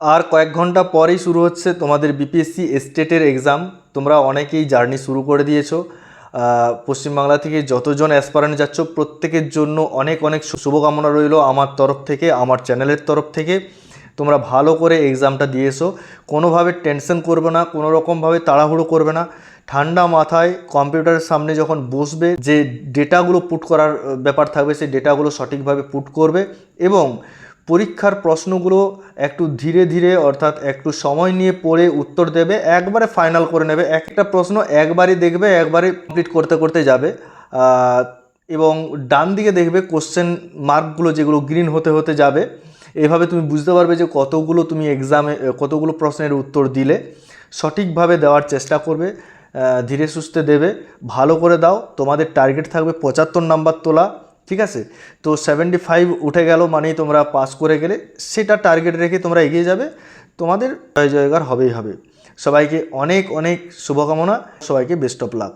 আর কয়েক ঘণ্টা পরেই শুরু হচ্ছে তোমাদের বিপিএসসি স্টেটের এক্সাম তোমরা অনেকেই জার্নি শুরু করে দিয়েছ। পশ্চিমবাংলা থেকে যতজন অ্যাসপারেন্ট যাচ্ছ, প্রত্যেকের জন্য অনেক অনেক শুভকামনা রইল আমার তরফ থেকে, আমার চ্যানেলের তরফ থেকে। তোমরা ভালো করে এক্সামটা দিয়ে এসো কোনোভাবে টেনশন করবে না কোনো রকমভাবে তাড়াহুড়ো করবে না। ঠান্ডা মাথায় কম্পিউটারের সামনে যখন বসবে, যে ডেটাগুলো পুট করার ব্যাপার থাকবে, সেই ডেটাগুলো সঠিকভাবে পুট করবে। এবং পরীক্ষার প্রশ্নগুলো একটু ধীরে ধীরে, অর্থাৎ একটু সময় নিয়ে পড়ে উত্তর দেবে, একবারে ফাইনাল করে নেবে। একটা প্রশ্ন একবারই দেখবে একবারে কমপ্লিট করতে করতে যাবে। এবং ডান দিকে দেখবে কোশ্চেন মার্কগুলো যেগুলো গ্রিন হতে হতে যাবে। এভাবে তুমি বুঝতে পারবে যে কতগুলো তুমি এক্সামে কতগুলো প্রশ্নের উত্তর দিলে। সঠিকভাবে দেওয়ার চেষ্টা করবে ধীরে সুস্থে দেবে। ভালো করে দাও, তোমাদের টার্গেট থাকবে পঁচাত্তর নাম্বার তোলা। ঠিক আছে? তো সেভেন্টি ফাইভ উঠে গেল মানেই তোমরা পাস করে গেলে, সেটা টার্গেট রেখে তোমরা এগিয়ে যাবে। তোমাদের জয় জয়গার হবেই হবে। সবাইকে অনেক অনেক শুভকামনা, সবাইকে বেস্ট অফ লাক